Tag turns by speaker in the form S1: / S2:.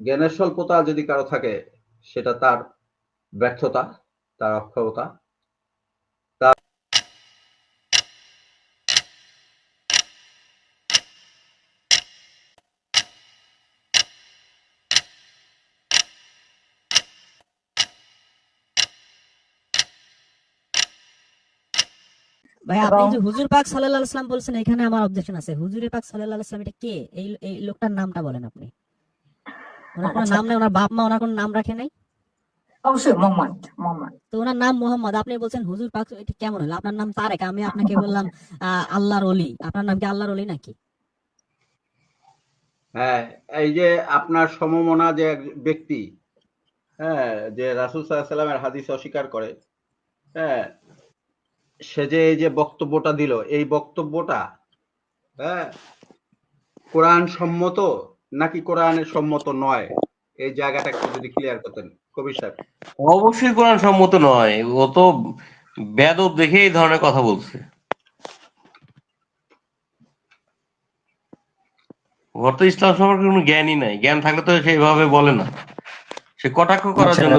S1: জ্ঞানের স্বল্পতা যদি কারও থাকে সেটা তার ব্যর্থতা তার অক্ষমতা
S2: ভাই আপনি যে হুজুর পাক সাল্লাল্লাহু আলাইহি বলছেন এখানে আমার অবজেকশন আছে। হুজুরে পাক সাল্লাল্লাহু আলাইহি সাল্লাম এটা কে? এই এই লোকটার নামটা বলেন আপনি। ওনার কোনো
S3: আচ্ছা।
S2: নাম নেই ওনার বাপ মা ওনার কোনো নাম রাখে নাই?
S3: অবশ্যই মোহাম্মদ মোহাম্মদ।
S2: তো ওনার নাম মোহাম্মদ আপনি বলছেন হুজুর পাক এটা কেমন হলো? আপনার নাম তারেক আমি আপনাকে বললাম আল্লাহর অলি আপনার নাম কি আল্লাহর অলি নাকি?
S1: হ্যাঁ এই যে আপনার সমমনা যে ব্যক্তি হ্যাঁ যে রাসুল সাল্লামের হাদিস অস্বীকার করে হ্যাঁ সে যে এই যে বক্তব্যটা দিল এই বক্তব্যটা হ্যাঁ কোরআন সম্মত নাকি কোরআনের সম্মত নয়? এই জায়গাটা একটু যদি ক্লিয়ার করতেন কবির সাহেব।
S4: অবশ্যই কোরআন সম্মত নয়। ও তো বেদব দেখে এই ধরনের কথা বলছে। ওর তো ইসলাম সম্পর্কে কোনো জ্ঞানই নাই। জ্ঞান থাকলে তো সেইভাবে বলে না। সে কটাক্ষ করার
S5: আচ্ছা,
S4: জন্য